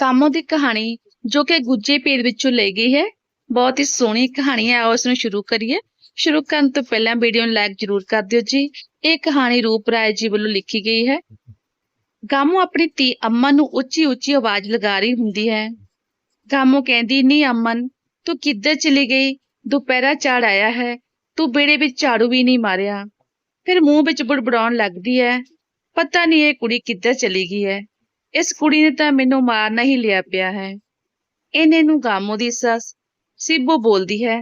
ਕਾਮੋ ਦੀ ਕਹਾਣੀ ਜੋ ਕਿ ਗੁੱਜੇ ਪੇੜ ਵਿੱਚੋਂ ਲਈ ਗਈ ਹੈ। ਬਹੁਤ ਹੀ ਸੋਹਣੀ ਕਹਾਣੀ ਹੈ, ਆਓ ਇਸ ਨੂੰ ਸ਼ੁਰੂ ਕਰੀਏ। ਸ਼ੁਰੂ ਕਰਨ ਤੋਂ ਪਹਿਲਾਂ ਵੀਡੀਓ ਨੂੰ ਲਾਈਕ ਜ਼ਰੂਰ ਕਰ ਦਿਓ ਜੀ। ਇਹ ਕਹਾਣੀ ਰੂਪ ਰਾਏ ਜੀ ਵੱਲੋਂ ਲਿਖੀ ਗਈ ਹੈ। ਗਾਮੋ ਆਪਣੀ ਧੀ ਅੰਮਾ ਨੂੰ ਉੱਚੀ ਉੱਚੀ ਆਵਾਜ਼ ਲਗਾ ਰਹੀ ਹੁੰਦੀ ਹੈ। ਗਾਮੋ ਕਹਿੰਦੀ, ਨਹੀਂ ਅਮਨ, ਤੂੰ ਕਿੱਧਰ ਚਲੀ ਗਈ? ਦੁਪਹਿਰਾ ਝਾੜ ਆਇਆ ਹੈ। ਤੂੰ ਬੇੜੇ ਵਿੱਚ ਝਾੜੂ ਵੀ ਨਹੀਂ ਮਾਰਿਆ। ਫਿਰ ਮੂੰਹ ਵਿੱਚ ਬੁੜਬੁੜਾਉਣ ਲੱਗਦੀ ਹੈ। ਪਤਾ ਨਹੀਂ ਇਹ ਕੁੜੀ ਕਿੱਧਰ ਚਲੀ ਗਈ ਹੈ। ਇਸ ਕੁੜੀ ਨੇ ਤਾਂ ਮੈਨੂੰ ਮਾਰਨਾ ਹੀ ਲਿਆ ਪਿਆ ਹੈ। ਇਹਨੇ ਨੂੰ ਗਾਮੋ ਦੀ ਸੱਸ ਸਿੱਬੋ ਬੋਲਦੀ ਹੈ।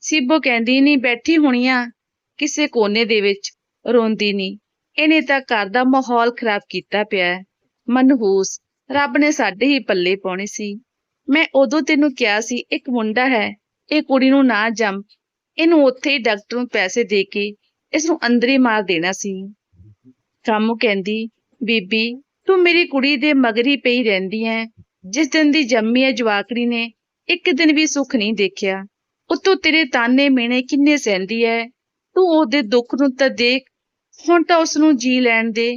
ਸਿੱਬੋ ਕਹਿੰਦੀ, ਨਹੀਂ, ਬੈਠੀ ਹੋਣੀ ਆ। ਕਿਸੇ ਕੋਨੇ ਦੇ ਵਿੱਚ ਰੋਂਦੀ ਨਹੀਂ। ਇਹਨੇ ਤਾਂ ਘਰ ਦਾ ਮਾਹੌਲ ਖਰਾਬ ਕੀਤਾ ਪਿਆ ਹੈ। ਮਨਹੂਸ, ਰੱਬ ਨੇ ਸਾਡੇ ਹੀ ਪੱਲੇ ਪਾਉਣੇ ਸੀ। ਮੈਂ ਉਦੋਂ ਤੈਨੂੰ ਕਿਹਾ ਸੀ, ਇੱਕ ਮੁੰਡਾ ਹੈ, ਇਹ ਕੁੜੀ ਨੂੰ ਨਾ ਜੰਮ। ਇਹਨੂੰ ਉੱਥੇ ਹੀ ਡਾਕਟਰ ਨੂੰ ਪੈਸੇ ਦੇ ਕੇ ਇਸ ਨੂੰ ਅੰਦਰ ਹੀ ਮਾਰ ਦੇਣਾ ਸੀ। ਕਾਮੂ ਕਹਿੰਦੀ, ਬੀਬੀ ਤੂੰ ਮੇਰੀ ਕੁੜੀ ਦੇ ਮਗਰ ਹੀ ਪਈ ਰਹਿੰਦੀ ਐ। ਜਿਸ ਦਿਨ ਦੀ ਜੰਮੀ ਐ ਜਵਾਕੜੀ ਨੇ, ਇੱਕ ਦਿਨ ਵੀ ਸੁੱਖ ਨਹੀਂ ਦੇਖਿਆ। ਉਤੋਂ ਤੇਰੇ ਤਾਨੇ ਮੇਣੇ ਕਿੰਨੇ ਸਹਿੰਦੀ ਐ। ਤੂੰ ਉਹਦੇ ਦੁੱਖ ਨੂੰ ਤਾਂ ਦੇਖ, ਹੁਣ ਤਾਂ ਉਸ ਨੂੰ ਜੀ ਲੈਣ ਦੇ।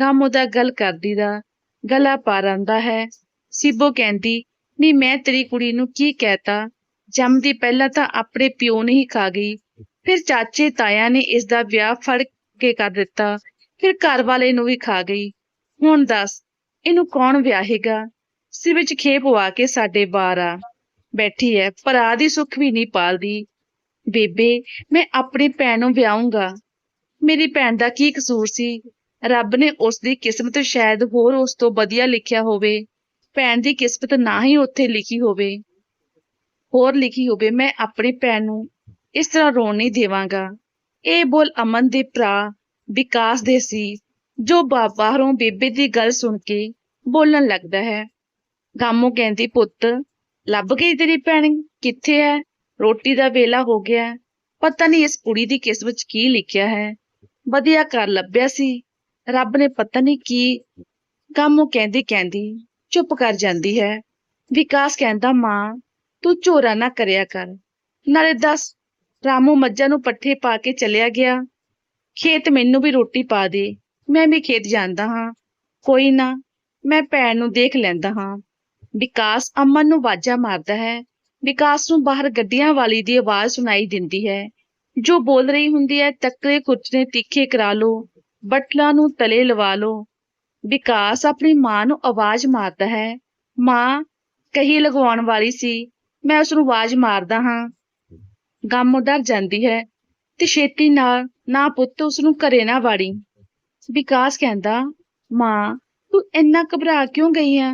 ਗਮ ਉਹਦਾ ਗੱਲ ਕਰਦੀ ਦਾ, ਗਲਾ ਪਾਰ ਆਂਦਾ ਹੈ। ਸਿੱਬੋ ਕਹਿੰਦੀ ਨਹੀਂ ਮੈਂ ਤੇਰੀ ਕੁੜੀ ਨੂੰ ਕੀ ਕਹਿਤਾ? ਜੰਮਦੀ ਪਹਿਲਾਂ ਤਾਂ ਆਪਣੇ ਪਿਓ ਨੇ ਹੀ ਖਾ ਗਈ। ਫਿਰ ਚਾਚੇ ਤਾਇਆ ਨੇ ਇਸ ਦਾ ਵਿਆਹ ਫੜ ਕੇ ਕਰ ਦਿੱਤਾ। ਫਿਰ ਘਰ ਵਾਲੇ ਨੂੰ ਵੀ ਖਾ ਗਈ। ਹੁਣ ਦੱਸ, ਇਹਨੂੰ ਕੌਣ ਵਿਆਹੇਗਾ? ਸਿਰ ਵਿੱਚ ਖੇਪ ਪਵਾ ਕੇ ਸਾਡੇ ਬਾਹਰ ਆ। ਬੈਠੀ ਐ ਭਰਾ ਦੀ ਸੁੱਖ ਵੀ ਨਹੀਂ ਪਾਲਦੀ। ਬੇਬੇ, ਮੈਂ ਆਪਣੀ ਭੈਣ ਨੂੰ ਵਿਆਹੂੰਗਾ। ਮੇਰੀ ਭੈਣ ਦਾ ਕੀ ਕਸੂਰ ਸੀ? ਰੱਬ ਨੇ ਉਸ ਦੀ ਕਿਸਮਤ ਸ਼ਾਇਦ ਹੋਰ ਉਸ ਤੋਂ ਵਧੀਆ ਲਿਖਿਆ ਹੋਵੇ। ਭੈਣ ਦੀ ਕਿਸਮਤ ਨਾ ਹੀ ਉੱਥੇ ਲਿਖੀ ਹੋਵੇ। ਹੋਰ ਲਿਖੀ ਹੋਵੇ, ਮੈਂ ਆਪਣੀ ਭੈਣ ਨੂੰ ਇਸ ਤਰ੍ਹਾਂ ਰੋਣ ਨਹੀਂ ਦੇਵਾਂਗਾ। ਇਹ ਬੋਲ ਅਮਨ ਦੇ ਭਰਾ ਵਿਕਾਸ ਦੇ ਸੀ। ਜੋ ਬਾ- ਬਾਹਰੋਂ ਬੇਬੇ ਦੀ ਗੱਲ ਸੁਣ ਕੇ ਬੋਲਣ ਲੱਗਦਾ ਹੈ। ਗਾਮੋ ਕਹਿੰਦੀ, ਪੁੱਤ, ਲੱਭ ਗਈ ਤੇਰੀ ਭੈਣ? ਕਿੱਥੇ ਹੈ ਰੋਟੀ ਦਾ ਵੇਲਾ ਹੋ ਗਿਆ। ਪਤਾ ਨਹੀਂ ਇਸ ਕੁੜੀ ਦੀ ਕਿਸਮਤ 'ਚ ਕੀ ਲਿਖਿਆ ਹੈ। ਵਧੀਆ ਘਰ ਲੱਭਿਆ ਸੀ। ਰੱਬ ਨੇ ਪਤਾ ਨਹੀਂ ਕੀ ਗਾਮੋ ਕਹਿੰਦੀ ਕਹਿੰਦੀ, ਚੁੱਪ ਕਰ ਜਾਂਦੀ ਹੈ। ਵਿਕਾਸ ਕਹਿੰਦਾ, ਮਾਂ, ਤੂੰ ਝੋਰਾ ਨਾ ਕਰਿਆ ਕਰ। ਨਾਲੇ ਦੱਸ, ਰਾਮੂ ਮੱਝਾਂ ਨੂੰ ਪੱਠੇ ਪਾ ਕੇ ਚਲਿਆ ਗਿਆ। ਖੇਤ ਮੈਨੂੰ ਵੀ ਰੋਟੀ ਪਾ ਦੇ। ਮੈਂ ਵੀ ਖੇਤ ਜਾਂਦਾ ਹਾਂ। ਕੋਈ ਨਾ, ਮੈਂ ਭੈਣ ਨੂੰ ਦੇਖ ਲੈਂਦਾ ਹਾਂ। ਵਿਕਾਸ ਅਮਨ ਨੂੰ ਵਾਜਾ ਮਾਰਦਾ ਹੈ। ਵਿਕਾਸ ਨੂੰ ਬਾਹਰ ਗੱਡੀਆਂ ਵਾਲੀ ਦੀ ਆਵਾਜ਼ ਸੁਣਾਈ ਦਿੰਦੀ ਹੈ। ਜੋ ਬੋਲ ਰਹੀ ਹੁੰਦੀ ਹੈ, ਤੱਕਰੇ ਕੁਚਨੇ ਤਿੱਖੇ ਕਰਾ ਲੋ। ਬਟਲਾਂ ਨੂੰ ਤਲੇ ਲਵਾ ਲਓ ਵਿਕਾਸ ਆਪਣੀ ਮਾਂ ਨੂੰ ਆਵਾਜ਼ ਮਾਰਦਾ ਹੈ। ਮਾਂ, ਕਹੀ ਲਗਵਾਉਣ ਵਾਲੀ ਸੀ, ਮੈਂ ਉਸ ਨੂੰ ਆਵਾਜ਼ ਮਾਰਦਾ ਹਾਂ। ਗਮ ਡਰ ਜਾਂਦੀ ਹੈ ਤੇ ਛੇਤੀ ਨਾਲ, ਨਾ ਪੁੱਤ, ਉਸ ਨੂੰ ਘਰੇ ਨਾ ਵਾੜੀ। ਵਿਕਾਸ ਕਹਿੰਦਾ, ਮਾਂ, ਤੂੰ ਇੰਨਾ ਘਬਰਾ ਕਿਉਂ ਗਈ ਹੈ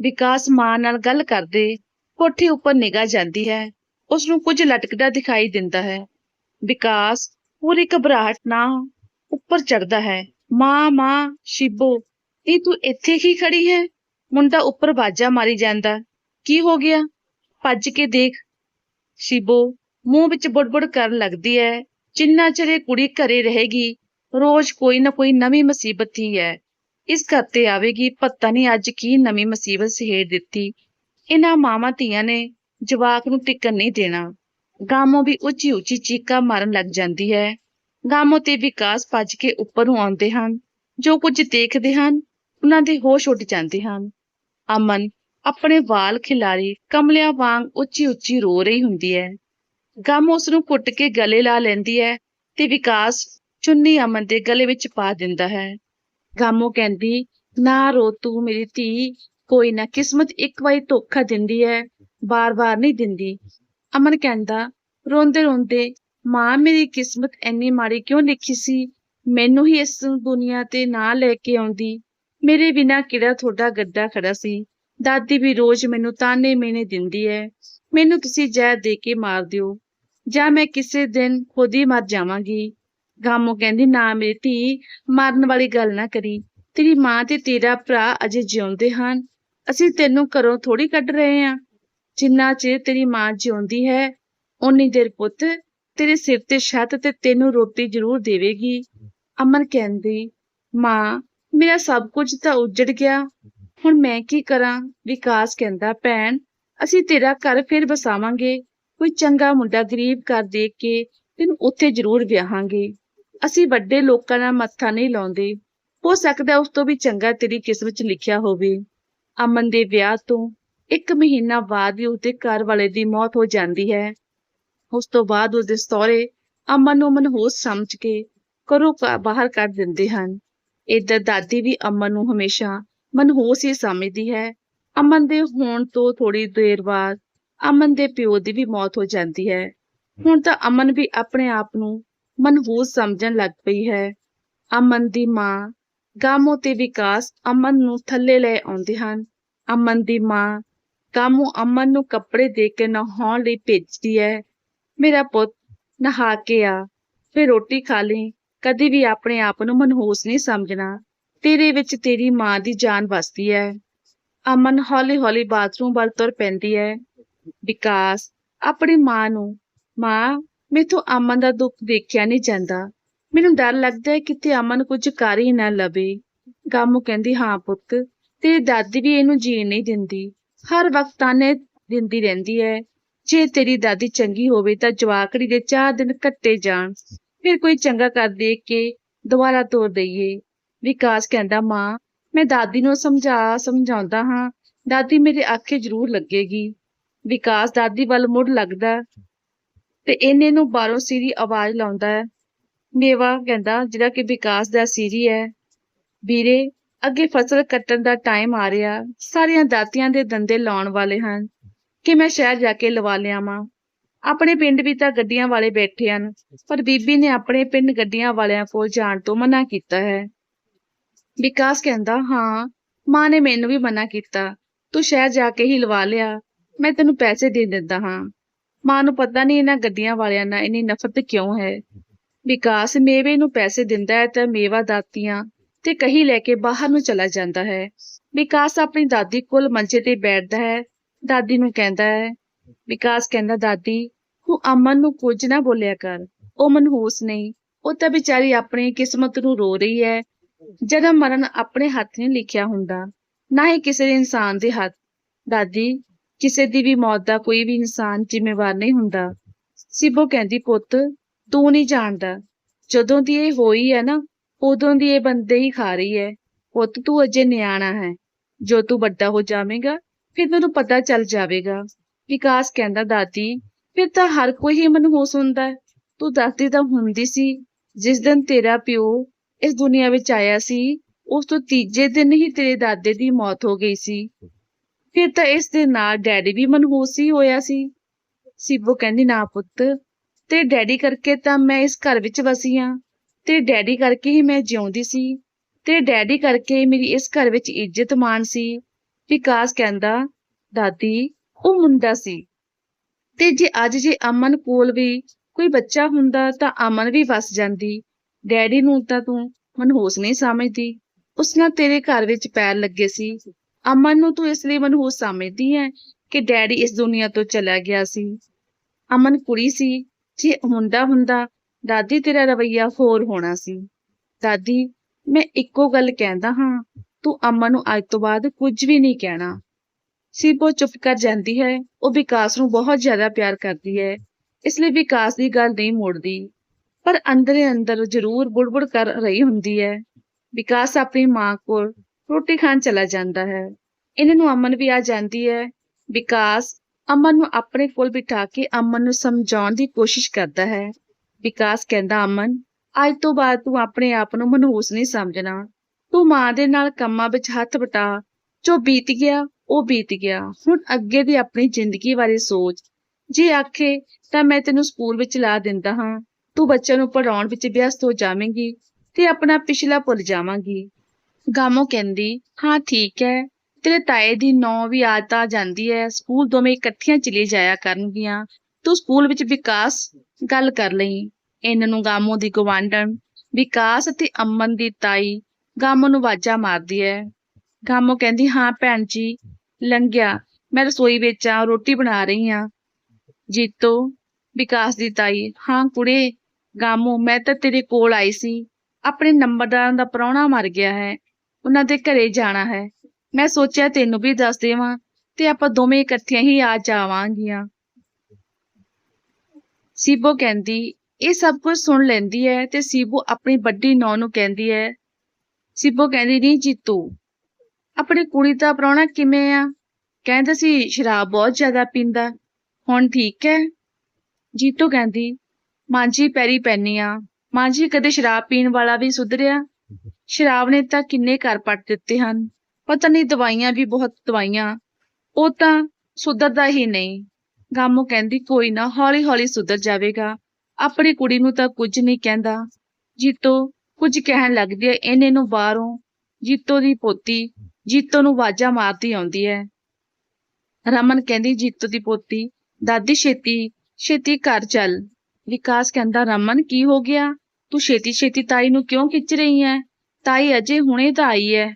ਵਿਕਾਸ ਮਾਂ ਨਾਲ ਗੱਲ ਕਰਦੇ, ਕੋਠੇ ਉੱਪਰ ਨਿਗਾਹ ਜਾਂਦੀ ਹੈ ਉਸ ਨੂੰ ਕੁਝ ਲਟਕਦਾ ਦਿਖਾਈ ਦਿੰਦਾ ਹੈ। ਵਿਕਾਸ ਪੂਰੀ ਘਬਰਾਹਟ ਨਾਲ ਉੱਪਰ ਚੜਦਾ ਹੈ, ਮਾਂ ਮਾਂ, ਸ਼ਿਬੋ, ਇਹ ਤੂੰ ਇੱਥੇ ਹੀ ਖੜੀ ਹੈ? ਮੁੰਡਾ ਉੱਪਰ ਬਾਜਾ ਮਾਰੀ ਜਾਂਦਾ, ਕੀ ਹੋ ਗਿਆ? ਭੱਜ ਕੇ ਦੇਖ। ਸ਼ਿਬੋ ਮੂੰਹ ਵਿੱਚ ਬੁੜਬੁੜ ਕਰਨ ਲੱਗਦੀ ਹੈ, ਜਿੰਨਾ ਚਿਰ ਇਹ ਕੁੜੀ ਘਰੇ ਰਹੇਗੀ ਰੋਜ਼ ਕੋਈ ਨਾ ਕੋਈ ਨਵੀਂ ਮੁਸੀਬਤ ਹੀ ਹੈ। ਇਸ ਘਰ ਤੇ ਆਵੇਗੀ, ਪਤਾ ਨਹੀਂ ਅੱਜ ਕੀ ਨਵੀਂ ਮੁਸੀਬਤ ਸਹੇੜ ਦਿੱਤੀ। ਇਹਨਾਂ ਮਾਵਾਂ ਧੀਆਂ ਨੇ ਜਵਾਕ ਨੂੰ ਟਿਕਣ ਨਹੀਂ ਦੇਣਾ। ਗਾਮੋ ਵੀ ਉੱਚੀ ਉੱਚੀ ਚੀਕਾਂ ਮਾਰਨ ਲੱਗ ਜਾਂਦੀ ਹੈ। ਗਾਮੋ ਤੇ ਵਿਕਾਸ ਭੱਜ ਕੇ ਉੱਪਰ ਨੂੰ ਆਉਂਦੇ ਹਨ। ਜੋ ਕੁਝ ਦੇਖਦੇ ਹਨ, ਉਹਨਾਂ ਦੇ ਹੋਸ਼ ਉੱਡ ਜਾਂਦੇ ਹਨ। ਅਮਨ ਆਪਣੇ ਵਾਲ ਖਿਲਾਰੀ, ਕਮਲਿਆਂ ਵਾਂਗ ਉੱਚੀ ਉੱਚੀ ਰੋ ਰਹੀ ਹੁੰਦੀ ਹੈ। ਗਮ ਉਸ ਨੂੰ ਕੁੱਟ ਕੇ ਗਲੇ ਲਾ ਲੈਂਦੀ ਹੈ ਤੇ ਵਿਕਾਸ ਚੁੰਨੀ ਅਮਨ ਦੇ ਗਲੇ ਵਿੱਚ ਪਾ ਦਿੰਦਾ ਹੈ। ਗਾਮੋ ਕਹਿੰਦੀ, ਨਾ ਰੋ ਤੂੰ ਮੇਰੀ ਧੀ, ਕੋਈ ਨਾ ਕਿਸਮਤ ਇੱਕ ਵਾਰੀ ਧੋਖਾ ਦਿੰਦੀ ਹੈ ਬਾਰ-ਬਾਰ ਨਹੀਂ ਦਿੰਦੀ। ਅਮਨ ਕਹਿੰਦਾ ਰੋਂਦੇ ਰੋਂਦੇ ਮਾਂ ਮੇਰੀ ਕਿਸਮਤ ਇੰਨੀ ਮਾੜੀ ਕਿਉਂ ਲਿਖੀ ਸੀ? ਮੈਨੂੰ ਹੀ ਇਸ ਦੁਨੀਆ ਤੇ ਨਾ ਲੈ ਕੇ ਆਉਂਦੀ। ਮੇਰੇ ਬਿਨਾ ਕਿਹੜਾ ਤੁਹਾਡਾ ਗੱਡਾ ਖੜਾ ਸੀ? ਦਾਦੀ ਵੀ ਰੋਜ਼ ਮੈਨੂੰ ਤਾਨੇ ਮੇਨੇ ਦਿੰਦੀ ਹੈ ਮੈਨੂੰ ਤੁਸੀਂ ਜ਼ਹਿਰ ਦੇ ਕੇ ਮਾਰ ਦਿਓ। ਜਾਂ ਮੈਂ ਕਿਸੇ ਦਿਨ ਖੁਦ ਹੀ ਮਰ ਜਾਵਾਂਗੀ। ਗਾਮੋ ਕਹਿੰਦੀ, ਨਾ ਮੇਰੀ ਧੀ, ਮਾਰਨ ਵਾਲੀ ਗੱਲ ਨਾ ਕਰੀ। ਤੇਰੀ ਮਾਂ ਤੇ ਤੇਰਾ ਭਰਾ ਅਜੇ ਜਿਉਂਦੇ ਹਨ। ਅਸੀਂ ਤੈਨੂੰ ਘਰੋਂ ਥੋੜੀ ਕੱਢ ਰਹੇ ਹਾਂ। ਜਿੰਨਾ ਚਿਰ ਤੇਰੀ ਮਾਂ ਜਿਉਂਦੀ ਹੈ, ਓਨੀ ਦੇਰ ਪੁੱਤ ਤੇਰੇ ਸਿਰ ਤੇ ਛੱਤ ਤੇ ਤੈਨੂੰ ਰੋਟੀ ਜ਼ਰੂਰ ਦੇਵੇਗੀ। ਅਮਨ ਕਹਿੰਦੀ, ਮਾਂ, ਮੇਰਾ ਸਭ ਕੁਝ ਤਾਂ ਉੱਜੜ ਗਿਆ। ਹੁਣ ਮੈਂ ਕੀ ਕਰਾਂ? ਵਿਕਾਸ ਕਹਿੰਦਾ, ਭੈਣ, ਅਸੀਂ ਤੇਰਾ ਘਰ ਫਿਰ ਬਸਾਵਾਂਗੇ ਕੋਈ ਚੰਗਾ ਮੁੰਡਾ ਗਰੀਬ ਘਰ ਦੇਖ ਕੇ ਤੈਨੂੰ ਉੱਥੇ ਜ਼ਰੂਰ ਵਿਆਹਾਂਗੇ। ਅਸੀਂ ਵੱਡੇ ਲੋਕਾਂ ਨਾਲ ਮੱਥਾ ਨਹੀਂ ਲਾਉਂਦੇ। ਹੋ ਸਕਦਾ ਉਸ ਤੋਂ ਵੀ ਚੰਗਾ ਤੇਰੀ ਕਿਸਮਤ 'ਚ ਲਿਖਿਆ ਹੋਵੇ। ਅਮਨ ਦੇ ਵਿਆਹ ਤੋਂ ਇੱਕ ਮਹੀਨਾ ਬਾਅਦ ਹੀ ਉਸਦੇ ਘਰ ਵਾਲੇ ਦੀ ਮੌਤ ਹੋ ਜਾਂਦੀ ਹੈ। ਉਸ ਤੋਂ ਬਾਅਦ ਉਸਦੇ ਸਹੁਰੇ ਅਮਨ ਨੂੰ ਮਨਹੂਸ ਸਮਝ ਕੇ ਘਰੋਂ ਕਾ- ਬਾਹਰ ਕੱਢ ਦਿੰਦੇ ਹਨ। ਇੱਧਰ ਦਾਦੀ ਵੀ ਅਮਨ ਨੂੰ ਹਮੇਸ਼ਾ ਮਨਹੂਸ ਹੀ ਸਮਝਦੀ ਹੈ। ਅਮਨ ਦੇ ਹੋਣ ਤੋਂ ਥੋੜੀ ਦੇਰ ਬਾਅਦ ਅਮਨ ਦੇ ਪਿਓ ਦੀ ਵੀ ਮੌਤ ਹੋ ਜਾਂਦੀ ਹੈ। ਹੁਣ ਤਾਂ ਅਮਨ ਵੀ ਆਪਣੇ ਆਪ ਨੂੰ ਮਨਹੂਸ ਸਮਝਣ ਲੱਗ ਪਈ ਹੈ। ਅਮਨ ਦੀ ਮਾਂ, ਗਾਮੋ ਤੇ ਵਿਕਾਸ ਅਮਨ ਨੂੰ ਥੱਲੇ ਲੈ ਆਉਂਦੇ ਹਨ। ਅਮਨ ਦੀ ਮਾਂ, ਗਾਮੋ ਅਮਨ ਨੂੰ ਕੱਪੜੇ ਦੇ ਕੇ ਨਹਾਉਣ ਲਈ ਭੇਜਦੀ ਹੈ। ਮੇਰਾ ਪੁੱਤ, ਨਹਾ ਕੇ ਆ। ਫਿਰ ਰੋਟੀ ਖਾ ਲਈ। ਕਦੀ ਵੀ ਆਪਣੇ ਆਪ ਨੂੰ ਮਨਹੂਸ ਨਹੀਂ ਸਮਝਣਾ। ਤੇਰੇ ਵਿੱਚ ਤੇਰੀ ਮਾਂ ਦੀ ਜਾਨ ਵਸਦੀ ਹੈ। ਅਮਨ ਹੌਲੀ-ਹੌਲੀ ਬਾਥਰੂਮ ਵੱਲ ਤੁਰ ਪੈਂਦੀ ਹੈ। ਵਿਕਾਸ, ਆਪਣੀ ਮਾਂ ਨੂੰ, ਮਾਂ ਮੈਥੋਂ ਅਮਨ ਦਾ ਦੁੱਖ ਦੇਖਿਆ ਨਹੀਂ ਜਾਂਦਾ। ਮੈਨੂੰ ਡਰ ਲੱਗਦਾ ਹੈ ਕਿਤੇ ਅਮਨ ਕੁਝ ਕਰ ਹੀ ਨਾ ਲਵੇ। ਗਾਮੂ ਕਹਿੰਦੀ, ਹਾਂ ਪੁੱਤ, ਤੇਰੀ ਦਾਦੀ ਵੀ ਇਹਨੂੰ ਜੀਣ ਨਹੀਂ ਦਿੰਦੀ। ਹਰ ਵਕਤ ਤਾਨੇ ਦਿੰਦੀ ਰਹਿੰਦੀ ਹੈ। ਜੇ ਤੇਰੀ ਦਾਦੀ ਚੰਗੀ ਹੋਵੇ ਤਾਂ ਜਵਾਕੜੀ ਦੇ ਚਾਰ ਦਿਨ ਕੱਟੇ ਜਾਣ। ਫਿਰ ਕੋਈ ਚੰਗਾ ਕਰ ਦੇਖ ਕੇ ਦੁਬਾਰਾ ਤੋਰ ਦਈਏ। ਵਿਕਾਸ ਕਹਿੰਦਾ, ਮਾਂ, ਮੈਂ ਦਾਦੀ ਨੂੰ ਸਮਝਾ, ਸਮਝਾਉਂਦਾ ਹਾਂ। ਦਾਦੀ ਮੇਰੇ ਆਖੇ ਜ਼ਰੂਰ ਲੱਗੇਗੀ। ਵਿਕਾਸ ਦਾਦੀ ਵੱਲ ਮੁੜ ਲੱਗਦਾ। ਤੇ ਇਹਨੇ ਨੂੰ ਬਾਹਰੋਂ ਸੀਰੀ ਆਵਾਜ਼ ਲਾਉਂਦਾ ਹੈ। ਮੇਵਾ ਕਹਿੰਦਾ, ਜਿਹੜਾ ਕਿ ਵਿਕਾਸ ਦਾ ਸੀਰੀ ਹੈ। ਵੀਰੇ, ਅੱਗੇ ਫਸਲ ਕੱਟਣ ਦਾ ਟਾਈਮ ਆ ਰਿਹਾ। ਸਾਰੀਆਂ ਦਾਤੀਆਂ ਦੇ ਦੰਦੇ ਲਾਉਣ ਵਾਲੇ ਹਨ। ਕਿ ਮੈਂ ਸ਼ਹਿਰ ਜਾ ਕੇ ਲਵਾ ਲਿਆਵਾਂ ਆਪਣੇ ਪਿੰਡ ਵੀ ਤਾਂ ਗੱਡੀਆਂ ਵਾਲੇ ਬੈਠੇ ਹਨ, ਪਰ ਬੀਬੀ ਨੇ ਆਪਣੇ ਪਿੰਡ ਗੱਡੀਆਂ ਵਾਲਿਆਂ ਕੋਲ ਜਾਣ ਤੋਂ ਮਨਾ ਕੀਤਾ ਹੈ। ਵਿਕਾਸ ਕਹਿੰਦਾ, ਹਾਂ, ਮਾਂ ਨੇ ਮੈਨੂੰ ਵੀ ਮਨਾ ਕੀਤਾ। ਤੂੰ ਸ਼ਹਿਰ ਜਾ ਕੇ ਹੀ ਲਵਾ ਲਿਆ। ਮੈਂ ਤੈਨੂੰ ਪੈਸੇ ਦੇ ਦਿੰਦਾ ਹਾਂ। ਮਾਂ ਨੂੰ ਪਤਾ ਨਹੀਂ ਇਹਨਾਂ ਗੱਡੀਆਂ ਵਾਲਿਆਂ ਨਾਲ ਇੰਨੀ ਨਫ਼ਰਤ ਕਿਉਂ ਹੈ? ਵਿਕਾਸ ਮੇਵੇ ਨੂੰ ਪੈਸੇ ਦਿੰਦਾ ਹੈ ਤਾਂ ਮੇਵਾ ਦਾਤੀਆਂ ਤੇ ਕਹੀ ਲੈ ਕੇ ਬਾਹਰ ਨੂੰ ਚਲਾ ਜਾਂਦਾ ਹੈ। ਵਿਕਾਸ ਆਪਣੀ ਦਾਦੀ ਕੋਲ ਮੰਜੇ ਤੇ ਬੈਠਦਾ ਹੈ, ਦਾਦੀ ਨੂੰ ਕਹਿੰਦਾ ਹੈ, ਵਿਕਾਸ ਕਹਿੰਦਾ, ਦਾਦੀ, ਤੂੰ ਅਮਨ ਨੂੰ ਕੁਝ ਨਾ ਬੋਲਿਆ ਕਰ, ਉਹ ਮਨਹੂਸ ਨਹੀਂ, ਉਹ ਤਾਂ ਵਿਚਾਰੀ ਆਪਣੀ ਕਿਸਮਤ ਨੂੰ ਰੋ ਰਹੀ ਹੈ, ਜਨਮ ਮਰਨ ਆਪਣੇ ਹੱਥ ਨਹੀਂ ਲਿਖਿਆ ਹੁੰਦਾ, ਨਾ ਹੀ ਕਿਸੇ ਇਨਸਾਨ ਦੇ ਹੱਥ। ਦਾਦੀ ਕਿਸੇ ਦੀ ਵੀ ਮੌਤ ਦਾ ਕੋਈ ਵੀ ਇਨਸਾਨ ਜ਼ਿੰਮੇਵਾਰ ਨਹੀਂ ਹੁੰਦਾ। ਸਿਬੋ ਕਹਿੰਦੀ, ਪੁੱਤ, ਤੂੰ ਨਹੀਂ ਜਾਣਦਾ। ਜਦੋਂ ਦੀ ਇਹ ਹੋਈ ਹੈ ਨਾ, ਉਦੋਂ ਦੀ ਇਹ ਬੰਦੇ ਹੀ ਖਾ ਰਹੀ ਹੈ। ਪੁੱਤ, ਤੂੰ ਅਜੇ ਨਿਆਣਾ ਹੈ। ਜੋ ਤੂੰ ਵੱਡਾ ਹੋ ਜਾਵੇਂਗਾ, ਫਿਰ ਤੈਨੂੰ ਪਤਾ ਚੱਲ ਜਾਵੇਗਾ। ਵਿਕਾਸ ਕਹਿੰਦਾ, ਦਾਦੀ, ਫਿਰ ਤਾਂ ਹਰ ਕੋਈ ਹੀ ਮਨਹੂਸ ਹੁੰਦਾ ਤੂੰ ਦੱਸਦੀ ਤਾਂ ਹੁੰਦੀ ਸੀ। ਜਿਸ ਦਿਨ ਤੇਰਾ ਪਿਓ ਇਸ ਦੁਨੀਆ ਵਿੱਚ ਆਇਆ ਸੀ, ਉਸ ਤੋਂ ਤੀਜੇ ਦਿਨ ਹੀ ਤੇਰੇ ਦਾਦੇ ਦੀ ਮੌਤ ਹੋ ਗਈ ਸੀ। ਫਿਰ ਤਾਂ ਇਸ ਦੇ ਨਾਲ ਡੈਡੀ ਵੀ ਮਨਹੂਸ ਹੀ ਹੋਇਆ ਸੀ। ਸਿਬੋ ਕਹਿੰਦੀ, ਨਾ ਪੁੱਤ ਤੇ ਡੈਡੀ ਕਰਕੇ ਤਾਂ ਮੈਂ ਇਸ ਘਰ ਵਿੱਚ ਵਸੀ ਹਾਂ ਤੇ ਡੈਡੀ ਕਰਕੇ ਹੀ ਮੈਂ ਜਿਉਂਦੀ ਸੀ। ਤੇ ਡੈਡੀ ਕਰਕੇ ਮੇਰੀ ਇਸ ਘਰ ਵਿੱਚ ਇੱਜ਼ਤ ਮਾਣ ਸੀ। ਵਿਕਾਸ ਕਹਿੰਦਾ, ਦਾਦੀ, ਉਹ ਮੁੰਡਾ ਸੀ। ਤੇ ਜੇ ਅੱਜ ਜੇ ਅਮਨ ਕੋਲ ਵੀ ਕੋਈ ਬੱਚਾ ਹੁੰਦਾ ਤਾਂ ਅਮਨ ਵੀ ਵਸ ਜਾਂਦੀ। ਡੈਡੀ ਨੂੰ ਤਾਂ ਤੂੰ ਮਨਹੂਸ ਨਹੀਂ ਸਮਝਦੀ। ਉਸ ਨਾਲ ਤੇਰੇ ਘਰ ਵਿੱਚ ਪੈਰ ਲੱਗੇ ਸੀ। ਅਮਨ ਨੂੰ ਤੂੰ ਇਸ ਲਈ ਮਨਹੂਸ ਸਮਝਦੀ ਹੈ ਕਿ ਡੈਡੀ ਇਸ ਦੁਨੀਆ ਤੋਂ ਚਲਾ ਗਿਆ ਸੀ। ਅਮਨ ਕੁੜੀ ਸੀ, ਜੇ ਮੁੰਡਾ ਹੁੰਦਾ ਦਾਦੀ ਤੇਰਾ ਰਵਈਆ ਹੋਰ ਹੋਣਾ ਸੀ। ਦਾਦੀ, ਮੈਂ ਇੱਕੋ ਗੱਲ ਕਹਿੰਦਾ ਹਾਂ, ਤੂੰ ਅਮਨ ਨੂੰ ਅੱਜ ਤੋਂ ਬਾਅਦ ਕੁਝ ਵੀ ਨਹੀਂ ਕਹਿਣਾ। ਸੀਪੋ ਚੁੱਪ ਕਰ ਜਾਂਦੀ ਹੈ, ਉਹ ਵਿਕਾਸ ਨੂੰ ਬਹੁਤ ਜ਼ਿਆਦਾ ਪਿਆਰ ਕਰਦੀ ਹੈ, ਇਸ ਲਈ ਵਿਕਾਸ ਦੀ ਗੱਲ ਨਹੀਂ ਮੋੜਦੀ। ਪਰ ਅੰਦਰੇ ਅੰਦਰ ਜ਼ਰੂਰ ਬੁੜਬੁੜ ਕਰ ਰਹੀ ਹੁੰਦੀ ਹੈ। ਵਿਕਾਸ ਆਪਣੀ ਮਾਂ ਕੋਲ ਰੋਟੀ ਖਾਣ ਚਲਾ ਜਾਂਦਾ ਹੈ। ਇਹਨਾਂ ਨੂੰ ਅਮਨ ਵੀ ਆ ਜਾਂਦੀ ਹੈ। ਵਿਕਾਸ ਅਮਨ ਨੂੰ ਆਪਣੇ ਕੋਲ ਬਿਠਾ ਕੇ ਅਮਨ ਨੂੰ ਸਮਝਾਉਣ ਦੀ ਕੋਸ਼ਿਸ਼ ਕਰਦਾ ਹੈ। ਵਿਕਾਸ ਕਹਿੰਦਾ, ਅਮਨ, ਅੱਜ ਤੋਂ ਬਾਅਦ ਤੂੰ ਆਪਣੇ ਆਪ ਨੂੰ ਮਨਹੂਸ ਨਹੀਂ ਸਮਝਣਾ। ਤੂੰ ਮਾਂ ਦੇ ਨਾਲ ਕੰਮਾਂ ਵਿੱਚ ਹੱਥ ਵਟਾ। ਜੋ ਬੀਤ ਗਿਆ, ਉਹ ਬੀਤ ਗਿਆ। ਹੁਣ ਅੱਗੇ ਦੀ ਆਪਣੀ ਜ਼ਿੰਦਗੀ ਬਾਰੇ ਸੋਚ। ਜੇ ਆਖੇ, ਤਾਂ ਮੈਂ ਤੈਨੂੰ ਸਕੂਲ ਵਿੱਚ ਲਾ ਦਿੰਦਾ ਹਾਂ। ਤੂੰ ਬੱਚਿਆਂ ਨੂੰ ਪੜਾਉਣ ਵਿੱਚ ਵਿਅਸਤ ਹੋ ਜਾਵੇਂਗੀ ਤੇ ਆਪਣਾ ਪਿਛਲਾ ਭੁੱਲ ਜਾਵਾਂਗੀ। ਗਾਮੋ ਕਹਿੰਦੀ, ਹਾਂ, ਠੀਕ ਹੈ। ਤੇਰੇ ਤਾਏ ਦੀ ਨੌ ਵੀ ਆਦਤ ਆ ਜਾਂਦੀ ਹੈ। ਸਕੂਲ ਦੋਵੇਂ ਇਕੱਠੀਆਂ ਚਲੀ ਜਾਇਆ ਕਰਨਗੀਆਂ। ਤੂੰ ਸਕੂਲ ਵਿੱਚ ਵਿਕਾਸ ਗੱਲ ਕਰ ਲਈ। ਇਹਨਾਂ ਨੂੰ ਗਾਮੋ ਦੀ ਗਵਾਂਢਣ ਵਿਕਾਸ ਅਤੇ ਅਮਨ ਦੀ ਤਾਈ ਗਾਮੋ ਨੂੰ ਆਵਾਜ਼ਾਂ ਮਾਰਦੀ ਹੈ। ਗਾਮੋ ਕਹਿੰਦੀ, ਹਾਂ, ਭੈਣ ਜੀ, ਲੰਘਿਆ। ਮੈਂ ਰਸੋਈ ਵਿੱਚ ਆ, ਰੋਟੀ ਬਣਾ ਰਹੀ ਹਾਂ। ਜੀਤੋ, ਵਿਕਾਸ ਦੀ ਤਾਈ, ਹਾਂ, ਕੁੜੇ, ਗਾਮੋ, ਮੈਂ ਤਾਂ ਤੇਰੇ ਕੋਲ ਆਈ ਸੀ। ਆਪਣੇ ਨੰਬਰਦਾਰਾਂ ਦਾ ਪ੍ਰਾਹੁਣਾ ਮਰ ਗਿਆ ਹੈ। ਉਹਨਾਂ ਦੇ ਘਰੇ ਜਾਣਾ ਹੈ। ਮੈਂ ਸੋਚਿਆ ਤੈਨੂੰ ਵੀ ਦੱਸ ਦੇਵਾਂ ਤੇ ਆਪਾਂ ਦੋਵੇਂ ਇਕੱਠੀਆਂ ਹੀ ਆ ਜਾਵਾਂਗੀਆਂ। ਸੀਬੋ ਕਹਿੰਦੀ, ਇਹ ਸਭ ਕੁਝ ਸੁਣ ਲੈਂਦੀ ਹੈ ਤੇ ਸੀਬੋ ਆਪਣੀ ਵੱਡੀ ਨੌਂ ਨੂੰ ਕਹਿੰਦੀ ਹੈ, ਸੀਬੋ ਕਹਿੰਦੀ ਨਹੀਂ ਜੀਤੂ, ਆਪਣੀ ਕੁੜੀ ਦਾ ਪ੍ਰਾਹੁਣਾ ਕਿਵੇਂ ਆ? ਕਹਿੰਦਾ ਸੀ, ਸ਼ਰਾਬ ਬਹੁਤ ਜ਼ਿਆਦਾ ਪੀਂਦਾ, ਹੁਣ ਠੀਕ ਹੈ? ਜੀਤੂ ਕਹਿੰਦੀ ਮਾਂ ਜੀ ਪੈਰੀ ਪੈਨੀ ਆ ਮਾਂ ਜੀ ਕਦੇ ਸ਼ਰਾਬ ਪੀਣ ਵਾਲਾ ਵੀ ਸੁਧਰਿਆ? ਸ਼ਰਾਬ ਨੇ ਤਾਂ ਕਿੰਨੇ ਘਰ ਪੱਟ ਦਿੱਤੇ ਹਨ। ਪਤਾ ਨਹੀਂ ਦਵਾਈਆਂ ਵੀ ਬਹੁਤ ਦਵਾਈਆਂ। ਉਹ ਤਾਂ ਸੁਧਰਦਾ ਹੀ ਨਹੀਂ। ਗਾਮੋ ਕਹਿੰਦੀ, ਕੋਈ ਨਾ ਹੌਲੀ ਹੌਲੀ ਸੁਧਰ ਜਾਵੇਗਾ। ਆਪਣੀ ਕੁੜੀ ਨੂੰ ਤਾਂ ਕੁਝ ਨਹੀਂ ਕਹਿੰਦਾ। ਜੀਤੋ, ਕੁਝ ਕਹਿਣ ਲੱਗਦੀ ਹੈ, ਇਹਨੇ ਨੂੰ ਬਾਹਰੋਂ ਜੀਤੋ ਦੀ ਪੋਤੀ, ਜੀਤੋ ਨੂੰ ਆਵਾਜ਼ਾਂ ਮਾਰਦੀ ਆਉਂਦੀ ਹੈ। ਰਮਨ ਕਹਿੰਦੀ, ਜੀਤੋ ਦੀ ਪੋਤੀ, ਦਾਦੀ ਛੇਤੀ ਛੇਤੀ ਘਰ ਚੱਲ। ਵਿਕਾਸ ਕਹਿੰਦਾ, ਰਮਨ, ਕੀ ਹੋ ਗਿਆ? ਤੂੰ ਛੇਤੀ ਛੇਤੀ ਤਾਈ ਨੂੰ ਕਿਉਂ ਖਿੱਚ ਰਹੀ ਹੈ ਤਾਈ ਅਜੇ ਹੁਣੇ ਤਾਂ ਆਈ ਹੈ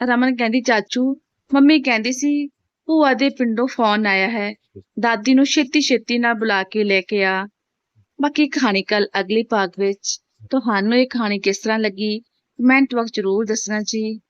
ਰਮਨ ਕਹਿੰਦੀ, ਚਾਚੂ, ਮੰਮੀ ਕਹਿੰਦੀ ਸੀ, ਭੂਆ ਦੇ ਪਿੰਡੋਂ ਫੋਨ ਆਇਆ ਹੈ। ਦਾਦੀ ਨੂੰ ਛੇਤੀ ਛੇਤੀ ਨਾਲ ਬੁਲਾ ਕੇ ਲੈ ਕੇ ਆ। ਬਾਕੀ ਕਹਾਣੀ ਕੱਲ ਅਗਲੀ ਭਾਗ ਵਿੱਚ। ਤੁਹਾਨੂੰ ਇਹ ਕਹਾਣੀ ਕਿਸ ਤਰ੍ਹਾਂ ਲੱਗੀ ਕਮੈਂਟ ਬਾਕਸ ਜ਼ਰੂਰ ਦੱਸਣਾ ਜੀ।